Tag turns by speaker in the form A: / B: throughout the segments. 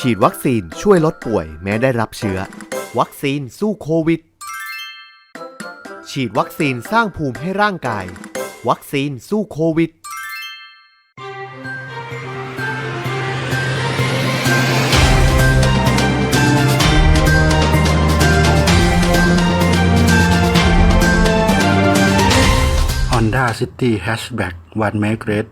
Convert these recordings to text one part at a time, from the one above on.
A: ฉีดวัคซีนช่วยลดป่วยแม้ได้รับเชื้อ วัคซีนสู้โควิด ฉีดวัคซีนสร้างภูมิให้ร่างกาย วัคซีนสู้โควิด
B: Honda City Hatchback One Make Red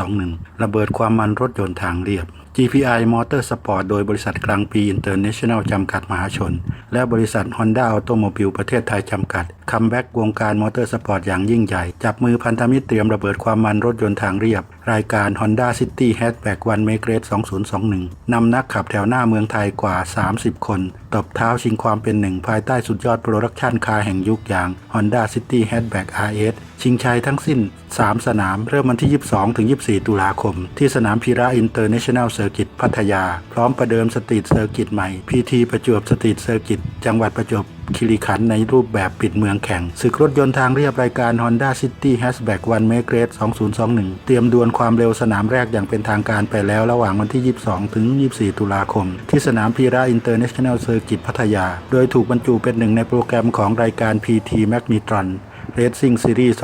B: 2021 ระเบิดความมันรถยนต์ทางเรียบ GPI Motorsport โดยบริษัทกลางปี International จำกัดมหาชน และบริษัท Honda Automobile ประเทศไทยจำกัด คัมแบ็กวงการมอเตอร์สปอร์ตอย่างยิ่งใหญ่ จับมือพันธมิตรเตรียมระเบิดความมันรถยนต์ทางเรียบ รายการ Honda City Hatchback One Make Red 2021 นำนักขับแถวหน้าเมืองไทยกว่า 30 คน ตบเท้าชิงความเป็นหนึ่งภายใต้สุดยอดโปรดักชันคาร์แห่งยุคอย่าง Honda City Hatchback RS ชิงชัยทั้งสิ้น 3 สนาม เริ่มวันที่ 22 ถึง 24 ตุลาคม ที่สนามพีระอินเตอร์เนชั่นแนลเซอร์กิตพัทยา พร้อมประเดิมสตรีทเซอร์กิตใหม่ PT ประจวบสตรีทเซอร์กิตจังหวัดประจวบคีรีขันในรูปแบบปิดเมืองแข่งศึกรถยนต์ทางเรียบรายการ Honda City Hatchback One Make Race 2021 เตรียมดวลความเร็วสนามแรกอย่างเป็นทางการไปแล้วระหว่างวันที่ 22 ถึง 24 ตุลาคม ที่สนามพีระอินเตอร์เนชั่นแนลเซอร์กิตพัทยา โดยถูกบรรจุเป็นหนึ่งในโปรแกรมของรายการ PT Magnetron Racing Series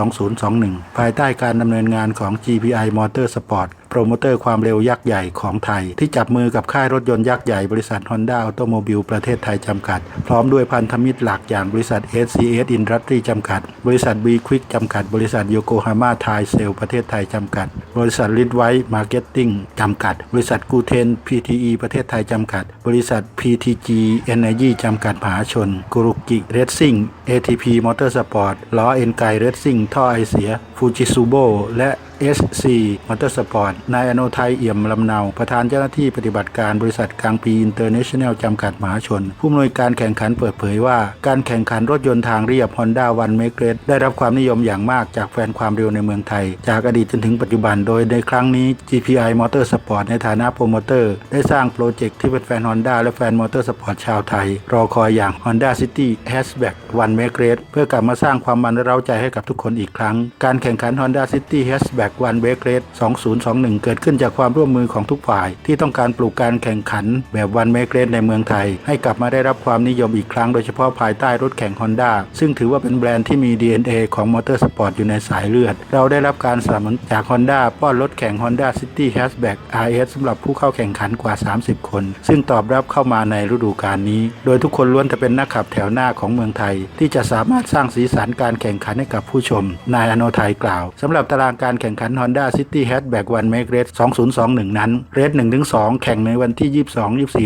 B: 2021 ภายใต้การดำเนินงานของ GPI Motorsport รโมเตอร์ความเร็วยักษ์ใหญ่ของไทย ที่จับมือกับค่ายรถยนต์ยักษ์ใหญ่บริษัท Honda Automobile ประเทศไทยจำกัด พร้อมด้วยพันธมิตรหลักอย่างบริษัท SCS Industry จำกัด บริษัท B Quick จำกัด บริษัท Yokohama Thai Sale ประเทศไทยจำกัด บริษัท l i d w i t e Marketing จำกัด บริษัท g u t e n PTE ประเทศไทยจำกัด บริษัท PTG Energy จำกัดมหาชนกรุกิ Racing ATP Motorsport ล้อเอ็นไก Racing ท่อไอเสีย Fujitsubo และ SC Motorsport นายอนไทยเอี่ยมลำเนา ประธานเจ้าหน้าที่ปฏิบัติการบริษัทกลางปี International จำกัดมหาชน ผู้อำนวยการแข่งขันเปิดเผยว่า การแข่งขันรถยนต์ทางเรียบ Honda One Make Race ได้รับความนิยมอย่างมากจากแฟนความเร็วในเมืองไทย จากอดีตจนถึงปัจจุบันโดยในครั้งนี้ GPI Motorsport ในฐานะโปรโมเตอร์ ได้สร้างโปรเจกต์ที่เป็นแฟน Honda และแฟนมอเตอร์สปอร์ตชาวไทย รอคอยอย่าง Honda City Hatchback One Make Race เพื่อกลับมาสร้างความมันและเร้าใจให้กับทุกคนอีกครั้ง การแข่งขัน Honda City Hatchback One Make Race 2021 เกิดขึ้นจากความร่วมมือของทุกฝ่าย ที่ต้องการปลูกการแข่งขันแบบ One Make Race ในเมืองไทย ให้กลับมาได้รับความนิยมอีกครั้งโดยเฉพาะภายใต้รถแข่ง Honda ซึ่งถือว่าเป็นแบรนด์ที่มี DNA ของมอเตอร์สปอร์ตอยู่ในสายเลือด เราได้รับการสนับสนุนจาก Honda ป้อนรถแข่ง Honda City Hatchback RS สำหรับผู้เข้าแข่งขันกว่า 30 คน ซึ่งตอบรับเข้ามาในฤดูกาลนี้ โดยทุกคนล้วนจะเป็นนักขับแถวหน้าของเมืองไทย ที่จะสามารถสร้างสีสันการแข่งขันให้กับผู้ชม นายอโนไทยกล่าวสำหรับตารางการแข่งขัน Honda City Hatchback One Make Race 2021 นั้น เรส1-2 แข่งในวันที่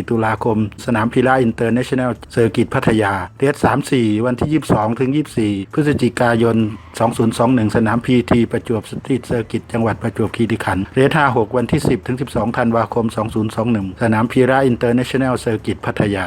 B: 22-24 ตุลาคม สนามพีระอินเตอร์เนชั่นแนลเซอร์กิตพัทยา เรส3-4 วันที่ 22-24 พฤศจิกายน 2021 สนาม PT ประจวบสตรีทเซอร์กิตจังหวัดประจวบคีรีขันธ์ เรส56 วันที่ 10-12 ธันวาคม 2021 สนามพีระอินเตอร์เนชั่นแนลเซอร์กิตพัทยา